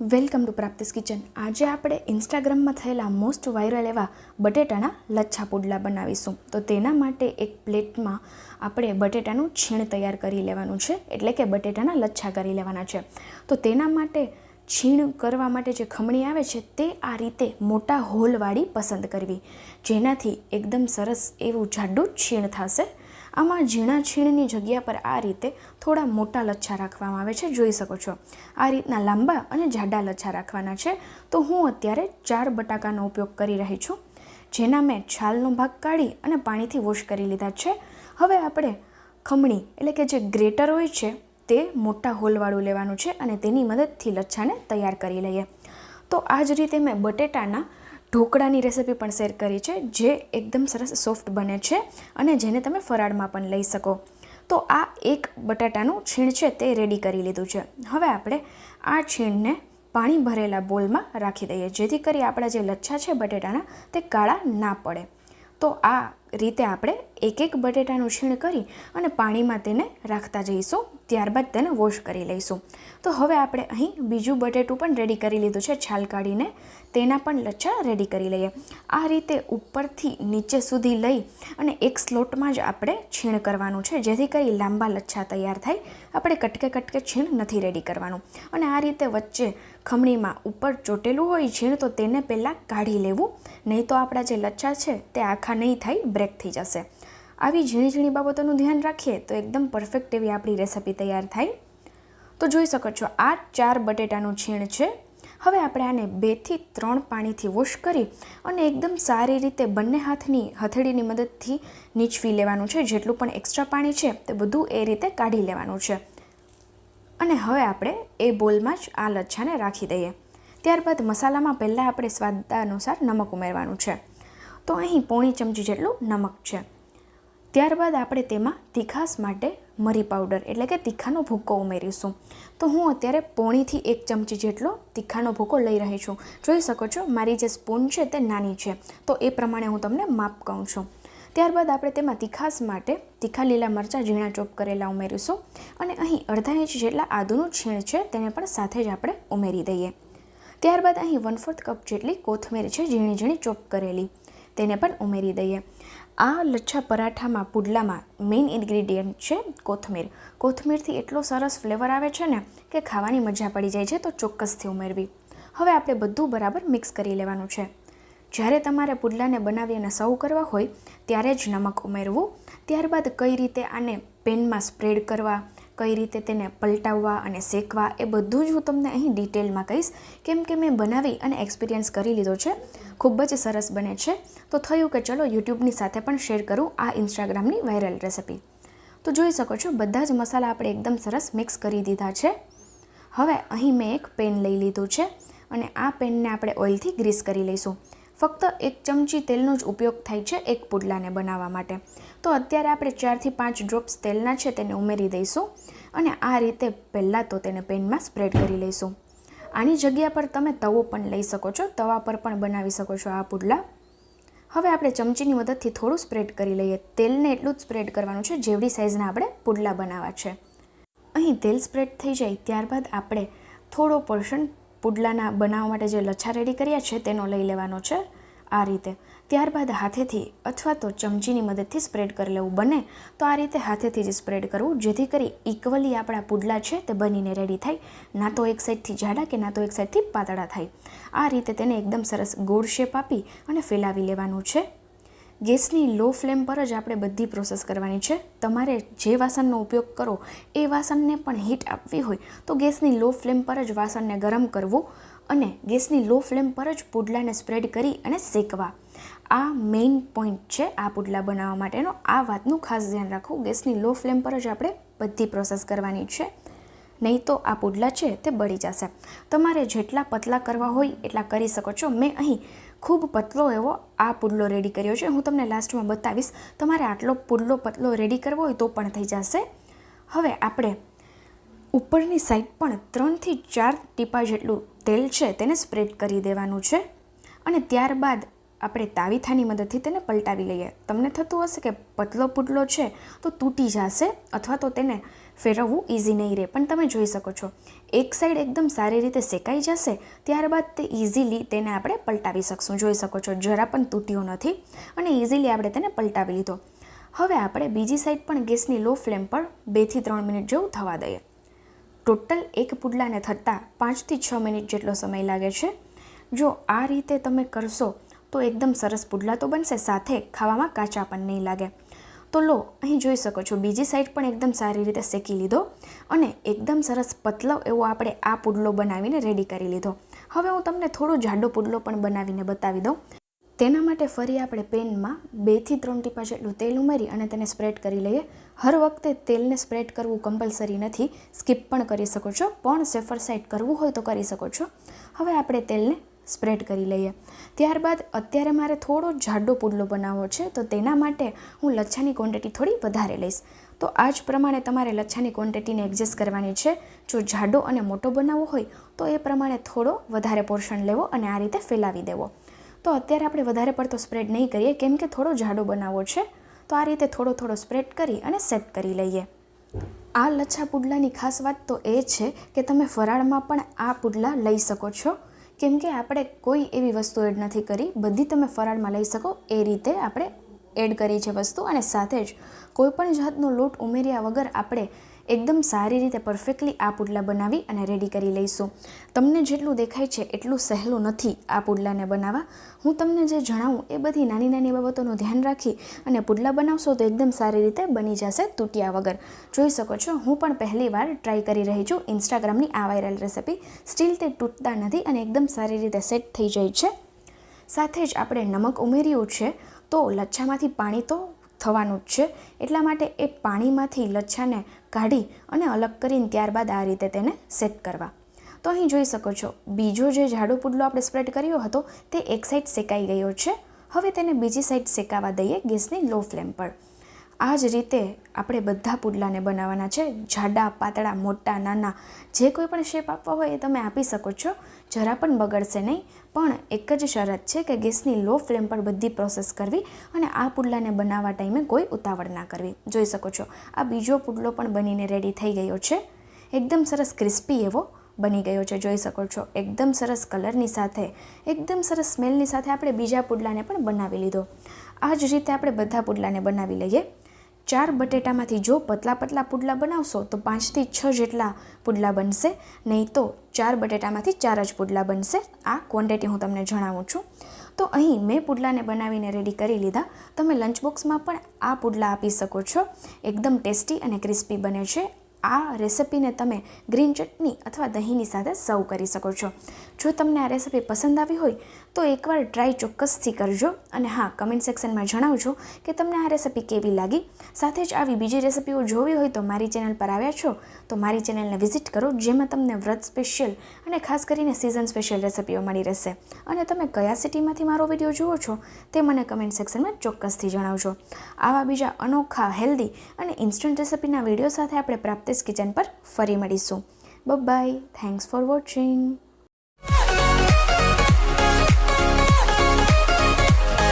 Welcome to પ્રાપ્તિસ kitchen. આજે આપણે ઇન્સ્ટાગ્રામમાં થયેલા મોસ્ટ વાયરલ એવા બટેટાના લચ્છા પુડલા બનાવીશું. તો તેના માટે એક પ્લેટમાં આપણે બટેટાનું છીણ તૈયાર કરી લેવાનું છે. એટલે કે બટેટાના લચ્છા કરી લેવાના છે. તો તેના માટે છીણ કરવા માટે જે ખમણી આવે છે તે આ રીતે મોટા હોલવાળી પસંદ કરવી. જેનાથી એકદમ સરસ એવું જાડું છીણ થશે. આમાં ઝીણા છીણની જગ્યા પર આ રીતે થોડા મોટા લચ્છા રાખવામાં આવે છે, જોઈ શકો છો. આ રીતના લાંબા અને જાડા લચ્છા રાખવાના છે. તો હું અત્યારે ચાર બટાકાનો ઉપયોગ કરી રહી છું, જેના મેં છાલનો ભાગ કાઢી અને પાણીથી વોશ કરી લીધા છે. હવે આપણે ખમણી એટલે કે જે ગ્રેટર હોય છે, તે મોટા હોલવાળું લેવાનું છે અને તેની મદદથી લચ્છાને તૈયાર કરી લઈએ. તો આ જ રીતે મેં બટેટાના ઢોકળાની રેસિપી પણ શેર કરી છે, જે એકદમ સરસ સોફ્ટ બને છે અને જેને તમે ફરાળમાં પણ લઈ શકો. તો આ એક બટાટાનું છીણ છે તે રેડી કરી લીધું છે. હવે આપણે આ છીણને પાણી ભરેલા બોલમાં રાખી દઈએ, જેથી કરી આપણા જે લચ્છા છે બટેટાના તે કાળા ના પડે. તો આ રીતે આપણે એક એક બટેટાનું છીણ કરી અને પાણીમાં તેને રાખતા જઈશું. ત્યારબાદ તેને વોશ કરી લઈશું. તો હવે આપણે અહીં બીજું બટેટું પણ રેડી કરી લીધું છે, છાલ કાઢીને. તેના પણ લચ્છા રેડી કરી લઈએ. આ રીતે ઉપરથી નીચે સુધી લઈ અને એક સ્લોટમાં જ આપણે છીણ કરવાનું છે. જેથી કરી લાંબા લચ્છા તૈયાર થાય. આપણે કટકે કટકે છીણ નથી રેડી કરવાનું. અને આ રીતે વચ્ચે ખમણીમાં ઉપર ચોટેલું હોય છીણ, તો તેને પહેલાં કાઢી લેવું. નહીં તો આપણા જે લચ્છા છે, તે આખા નહીં થાય બ્રેક થઈ જશે. આવી ઝીણી ઝીણી બાબતોનું ધ્યાન રાખીએ તો એકદમ પરફેક્ટ એવી આપણી રેસિપી તૈયાર થાય. તો જોઈ શકો છો, આ ચાર બટેટાનું છીણ છે. હવે આપણે આને બેથી ત્રણ પાણીથી વોશ કરી અને એકદમ સારી રીતે બંને હાથની હથેળીની મદદથી નીચવી લેવાનું છે. જેટલું પણ એક્સ્ટ્રા પાણી છે તે બધું એ રીતે કાઢી લેવાનું છે. અને હવે આપણે એ બોલમાં જ આ લચ્છાને રાખી દઈએ. ત્યારબાદ મસાલામાં પહેલાં આપણે સ્વાદ અનુસાર નમક ઉમેરવાનું છે. તો અહીં પોણી ચમચી જેટલું નમક છે. ત્યારબાદ આપણે તેમાં તીખાસ માટે મરી પાવડર, એટલે કે તીખાનો ભૂકો ઉમેરીશું. તો હું અત્યારે પોણીથી એક ચમચી જેટલો તીખાનો ભૂકો લઈ રહી છું. જોઈ શકો છો, મારી જે સ્પૂન છે તે નાની છે. તો એ પ્રમાણે હું તમને માપ કહું છું. ત્યારબાદ આપણે તેમાં તીખાસ માટે તીખા લીલા મરચાં, ઝીણા ચોપ કરેલા ઉમેરીશું. અને અહીં અડધા ઇંચ જેટલા આદુનું છીણ છે તેને પણ સાથે જ આપણે ઉમેરી દઈએ. ત્યારબાદ અહીં વન ફોર્થ કપ જેટલી કોથમીર છે ઝીણી ઝીણી ચોપ કરેલી. તેને પણ ઉમેરી દઈએ. આ લચ્છા પરાઠામાં પુડલામાં મેઇન ઇન્ગ્રીડિયન્ટ છે કોથમીર. કોથમીરથી એટલો સરસ ફ્લેવર આવે છે ને કે ખાવાની મજા પડી જાય છે તો ચોક્કસથી ઉમેરવી. હવે આપણે બધું બરાબર મિક્સ કરી લેવાનું છે. જ્યારે તમારે પુડલાને બનાવી અને સર્વ કરવા હોય, ત્યારે જ નમક ઉમેરવું. ત્યારબાદ કઈ રીતે આને પેનમાં સ્પ્રેડ કરવા કઈ રીતે તેને પલટાવવા અને શેકવા એ બધું જ હું તમને અહીં ડિટેલમાં કહીશ. કેમ કે મેં બનાવી અને એક્સપિરિયન્સ કરી લીધો છે. ખૂબ જ સરસ બને છે. તો થયું કે ચલો યુટ્યુબની સાથે પણ શેર કરું આ ઇન્સ્ટાગ્રામની વાયરલ રેસિપી તો જોઈ શકો છો, બધા જ મસાલા આપણે એકદમ સરસ મિક્સ કરી દીધા છે. હવે અહીં મેં એક પેન લઈ લીધું છે અને આ પેનને આપણે ઓઇલથી ગ્રીસ કરી લઈશું. ફક્ત એક ચમચી તેલનો જ ઉપયોગ થાય છે એક પુડલાને બનાવવા માટે. તો અત્યારે આપણે ચારથી પાંચ ડ્રોપ્સ તેલના છે તેને ઉમેરી દઈશું અને આ રીતે પહેલાં તો તેને પેનમાં સ્પ્રેડ કરી લઈશું. આની જગ્યા પર તમે તવો પણ લઈ શકો છો. તવા પર પણ બનાવી શકો છો આ પુડલા. હવે આપણે ચમચીની મદદથી થોડું સ્પ્રેડ કરી લઈએ. તેલને એટલું જ સ્પ્રેડ કરવાનું છે જેવડી સાઇઝના આપણે પુડલા બનાવવા છે. અહીં તેલ સ્પ્રેડ થઈ જાય ત્યારબાદ આપણે થોડો પોર્શન પુડલાના બનાવવા માટે જે લચ્છા રેડી કર્યા છે તેનો લઈ લેવાનો છે આ રીતે. ત્યારબાદ હાથેથી અથવા તો ચમચીની મદદથી સ્પ્રેડ કરી લેવું બને, તો આ રીતે હાથેથી જ સ્પ્રેડ કરવું, જેથી કરી ઇક્વલી આપણા પુડલા છે તે બનીને રેડી થાય. ના તો એક સાઈડથી જાડા કે ના તો એક સાઈડથી પાતળા થાય. આ રીતે તેને એકદમ સરસ ગોળ શેપ આપી અને ફેલાવી લેવાનું છે. ગેસની લો ફ્લેમ પર જ આપણે બધી પ્રોસેસ કરવાની છે. તમારે જે વાસણનો ઉપયોગ કરો, એ વાસણને પણ હીટ આપવી હોય, તો ગેસની લો ફ્લેમ પર જ વાસણને ગરમ કરવું અને ગેસની લો ફ્લેમ પર જ પુડલાને સ્પ્રેડ કરી અને શેકવા. આ મેઇન પોઈન્ટ છે, આ પુડલા બનાવવા માટેનો. આ વાતનું ખાસ ધ્યાન રાખવું. ગેસની લો ફ્લેમ પર જ આપણે બધી પ્રોસેસ કરવાની છે. નહીં તો આ પુડલા છે તે બળી જશે. તમારે જેટલા પતલા કરવા હોય એટલા કરી શકો છો. મેં અહીં ખૂબ પતલો એવો આ પુડલો રેડી કર્યો છે. હું તમને લાસ્ટમાં બતાવીશ. તમારે આટલો પુડલો પતલો રેડી કરવો હોય તો પણ થઈ જશે. હવે આપણે ઉપરની સાઈડ પણ ત્રણથી ચાર ટીપા જેટલું તેલ છે તેને સ્પ્રેડ કરી દેવાનું છે. અને ત્યારબાદ આપણે તાવીથાની મદદથી તેને પલટાવી લઈએ. તમને થતું હશે કે પતલો પુટલો છે તો તૂટી જશે અથવા તો તેને ફેરવવું ઇઝી નહીં રહે, પણ તમે જોઈ શકો છો. એક સાઈડ એકદમ સારી રીતે શેકાઈ જશે, ત્યારબાદ તે ઇઝીલી તેને આપણે પલટાવી શકશું. જોઈ શકો છો, જરા પણ તૂટ્યો નથી અને ઇઝીલી આપણે તેને પલટાવી લીધો. હવે આપણે બીજી સાઈડ પણ ગેસની લો ફ્લેમ પર બેથી ત્રણ મિનિટ જેવું થવા દઈએ. ટોટલ એક પુડલાને થતાં પાંચથી છ મિનિટ જેટલો સમય લાગે છે. જો આ રીતે તમે કરશો તો એકદમ સરસ પુડલા તો બનશે, સાથે ખાવામાં કાચા પણ નહીં લાગે. તો લો, અહીં જોઈ શકો છો, બીજી સાઈડ પણ એકદમ સારી રીતે શેકી લીધો અને એકદમ સરસ પતલો એવો આપણે આ પુડલો બનાવીને રેડી કરી લીધો. હવે હું તમને થોડો જાડો પુડલો પણ બનાવીને બતાવી દઉં. તેના માટે ફરી આપણે પેનમાં બેથી ત્રણ ટીપા જેટલું તેલ ઉમેરી અને તેને સ્પ્રેડ કરી લઈએ. હર વખતે તેલને સ્પ્રેડ કરવું કમ્પલસરી નથી. સ્કીપ પણ કરી શકો છો, પણ સેફર સાઈડ કરવું હોય તો કરી શકો છો. હવે આપણે તેલને સ્પ્રેડ કરી લઈએ. ત્યારબાદ અત્યારે મારે થોડો જાડો પુડલો બનાવવો છે, તો તેના માટે હું લચ્છાની ક્વોન્ટિટી થોડી વધારે લઈશ. તો આ જ પ્રમાણે તમારે લચ્છાની ક્વોન્ટિટીને એડજસ્ટ કરવાની છે. જો જાડો અને મોટો બનાવવો હોય, તો એ પ્રમાણે થોડો વધારે પોર્શન લેવો અને આ રીતે ફેલાવી દેવો. તો અત્યારે આપણે વધારે પડતો સ્પ્રેડ નહીં કરીએ, કેમ કે થોડો જાડો બનાવવો છે. તો આ રીતે થોડો થોડો સ્પ્રેડ કરી અને સેટ કરી લઈએ. આ લચ્છા પુડલાની ખાસ વાત તો એ છે કે તમે ફરાળમાં પણ આ પુડલા લઈ શકો છો. કેમ કે આપણે કોઈ એવી વસ્તુ એડ નથી કરી. બધી તમે ફરાળમાં લઈ શકો. એ રીતે આપણે એડ કરી છે વસ્તુ અને સાથે જ કોઈપણ જાતનો લોટ ઉમેર્યા વગર આપણે એકદમ સારી રીતે પરફેક્ટલી આ પુડલા બનાવી અને રેડી કરી લઈશું. તમને જેટલું દેખાય છે એટલું સહેલું નથી આ પુડલાને બનાવવા. હું તમને જે જણાવું એ બધી નાની નાની બાબતોનું ધ્યાન રાખી અને પુડલા બનાવશો તો એકદમ સારી રીતે બની જશે તૂટ્યા વગર. જોઈ શકો છો, હું પણ પહેલી વાર ટ્રાય કરી રહી છું ઇન્સ્ટાગ્રામની આ વાયરલ રેસિપી સ્ટીલ તે તૂટતા નથી અને એકદમ સારી રીતે સેટ થઈ જાય છે. સાથે જ આપણે નમક ઉમેર્યું છે, તો લચ્છામાંથી પાણી તો થવાનું જ છે. એટલા માટે એ પાણીમાંથી લચ્છાને કાઢી અને અલગ કરીને ત્યારબાદ આ રીતે તેને સેટ કરવા. તો અહીં જોઈ શકો છો, બીજો જે ઝાડુ પુડલો આપણે સ્પ્રેડ કર્યો હતો, તે એક સાઈડ શેકાઈ ગયો છે. હવે તેને બીજી સાઈડ શેકાવા દઈએ ગેસની લો ફ્લેમ પર. આ જ રીતે આપણે બધા પુડલાને બનાવવાના છે. જાડા, પાતળા, મોટા, નાના, જે કોઈ પણ શેપ આપવા હોય એ તમે આપી શકો છો. જરા પણ બગડશે નહીં. પણ એક જ શરત છે કે ગેસની લો ફ્લેમ પર બધી પ્રોસેસ કરવી અને આ પુડલાને બનાવવા ટાઈમે કોઈ ઉતાવળ ના કરવી. જોઈ શકો છો, આ બીજો પુડલો પણ બનીને રેડી થઈ ગયો છે. એકદમ સરસ ક્રિસ્પી એવો બની ગયો છે. જોઈ શકો છો, એકદમ સરસ કલરની સાથે, એકદમ સરસ સ્મેલની સાથે આપણે બીજા પુડલાને પણ બનાવી લીધો. આ જ રીતે આપણે બધા પુડલાને બનાવી લઈએ. ચાર બટેટામાંથી જો પતલા પતલા પુડલા બનાવશો, તો પાંચથી છ જેટલા પુડલા બનશે. નહીં તો ચાર બટેટામાંથી ચાર જ પુડલા બનશે. આ ક્વોન્ટિટી હું તમને જણાવું છું. તો અહીં મેં પુડલાને બનાવીને રેડી કરી લીધા. તમે લંચ બોક્સમાં પણ આ પુડલા આપી શકો છો. એકદમ ટેસ્ટી અને ક્રિસ્પી બને છે. આ રેસિપીને તમે ગ્રીન ચટણી અથવા દહીંની સાથે સર્વ કરી શકો છો. જો તમને આ રેસીપી પસંદ આવી હોય, તો એકવાર ટ્રાય ચોક્કસથી કરજો અને હા કમેન્ટ સેક્શનમાં જણાવજો કે તમને આ રેસીપી કેવી લાગી. સાથે જ આવી બીજી રેસિપીઓ જોવી હોય તો મારી ચેનલ પર આવ્યા છો, તો મારી ચેનલને વિઝિટ કરો, જેમાં તમને વ્રત સ્પેશિયલ અને ખાસ કરીને સિઝન સ્પેશિયલ રેસીપીઓ મળી રહેશે. અને તમે કયા સિટીમાંથી મારો વીડિયો જુઓ છો, તે મને કમેન્ટ સેક્શનમાં ચોક્કસથી જણાવજો. આવા બીજા અનોખા હેલ્ધી અને ઇન્સ્ટન્ટ રેસિપીના વીડિયો સાથે આપણે પ્રાપ્તિસ કિચન પર ફરી મળીશું. By thanks for watching